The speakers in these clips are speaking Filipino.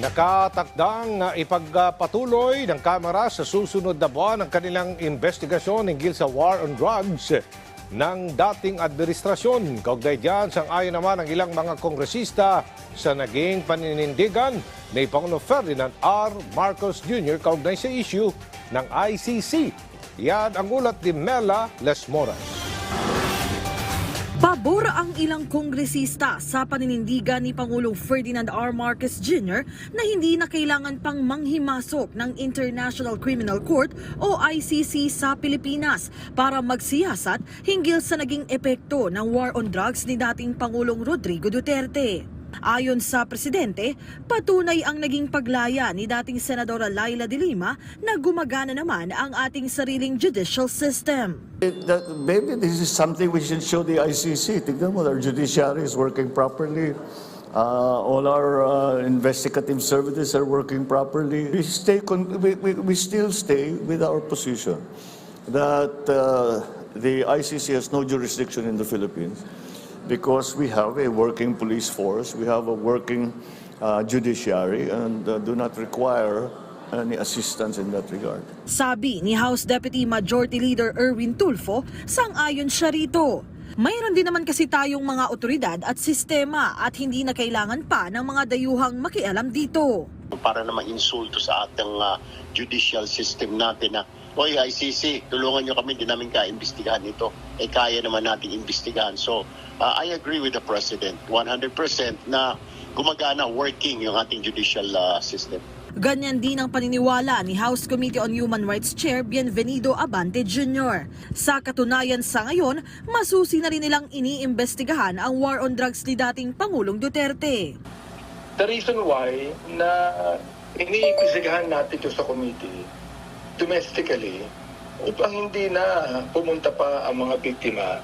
Nakatakdang na ipagpatuloy ng Kamara sa susunod na buwan ang kanilang investigasyon hinggil sa war on drugs ng dating administrasyon. Kaugnay dyan, sang-ayon naman ang ilang mga kongresista sa naging paninindigan ni Pangulo Ferdinand R. Marcos Jr. kaugnay sa issue ng ICC. Yan ang ulat ni Mela Lesmoras. Pabor ang ilang kongresista sa paninindigan ni Pangulong Ferdinand R. Marcos Jr. na hindi na kailangan pang manghimasok ng International Criminal Court o ICC sa Pilipinas para magsiyasat hinggil sa naging epekto ng war on drugs ni dating Pangulong Rodrigo Duterte. Ayon sa presidente, patunay ang naging paglaya ni dating Senadora Laila de Lima na gumagana naman ang ating sariling judicial system. It- that- maybe this is something we should show the ICC. Tignan mo, our judiciary is working properly. Uh, all our uh, investigative services are working properly. We, stay we, we, we still stay with our position that uh, the ICC has no jurisdiction in the Philippines because we have a working police force, we have a working uh, judiciary, and uh, do not require any assistance in that regard. Sabi ni House Deputy Majority Leader Erwin Tulfo, sang-ayon siya rito. Mayroon din naman kasi tayong mga otoridad at sistema at hindi na kailangan pa ng mga dayuhang makialam dito. para na insulto sa ating ah, judicial system natin na Oy, ICC, tulungan nyo kami, di namin kaimbestigahan ito. Eh, kaya naman nating imbestigahan. So, ah, I agree with the President, 100% na gumagana, working yung ating judicial ah, system. Ganyan din ang paniniwala ni House Committee on Human Rights Chair Bienvenido Abante Jr. Sa katunayan sa ngayon, masusi na rin nilang iniimbestigahan ang war on drugs ni dating Pangulong Duterte. The reason why na iniimbestigahan natin ito sa committee domestically upang hindi na pumunta pa ang mga biktima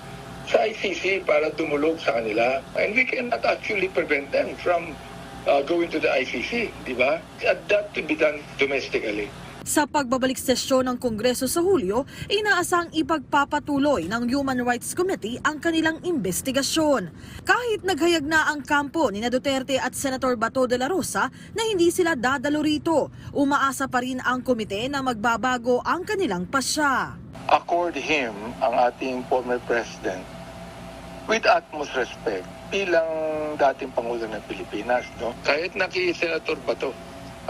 sa ICC para dumulog sa kanila. And we cannot actually prevent them from uh, going to the ICC, di ba? At that to be done domestically. Sa pagbabalik sesyon ng Kongreso sa Hulyo, inaasang ipagpapatuloy ng Human Rights Committee ang kanilang investigasyon. Kahit naghayag na ang kampo ni na Duterte at Senator Bato de la Rosa na hindi sila dadalo rito, umaasa pa rin ang komite na magbabago ang kanilang pasya. accord him ang ating former president with utmost respect bilang dating Pangulo ng Pilipinas. No? Kahit na kay Senator Bato,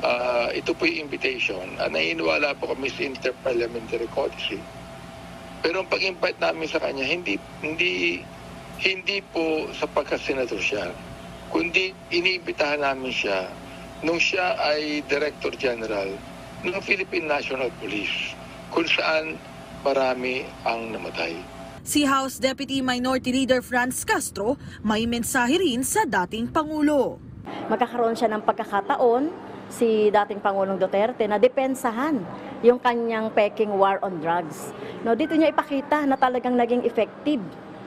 ah, ito po yung invitation. Uh, naniniwala po kami sa interparliamentary codicy. Pero ang pag-invite namin sa kanya, hindi hindi hindi po sa pagka-senador siya, kundi iniimbitahan namin siya nung siya ay Director General ng Philippine National Police kung saan marami ang namatay. Si House Deputy Minority Leader Franz Castro may mensahe rin sa dating Pangulo. magkakaroon siya ng pagkakataon si dating Pangulong Duterte na depensahan yung kanyang peking war on drugs. No, dito niya ipakita na talagang naging effective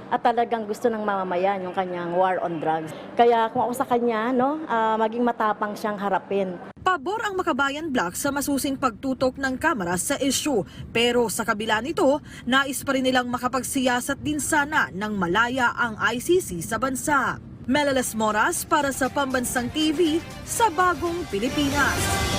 at talagang gusto ng mamamayan yung kanyang war on drugs. Kaya kung ako sa kanya, no, ah, maging matapang siyang harapin. Pabor ang Makabayan Block sa masusing pagtutok ng Kamara sa issue. Pero sa kabila nito, nais pa rin nilang makapagsiyasat din sana ng malaya ang ICC sa bansa. Melalas Moras para sa Pambansang TV sa Bagong Pilipinas.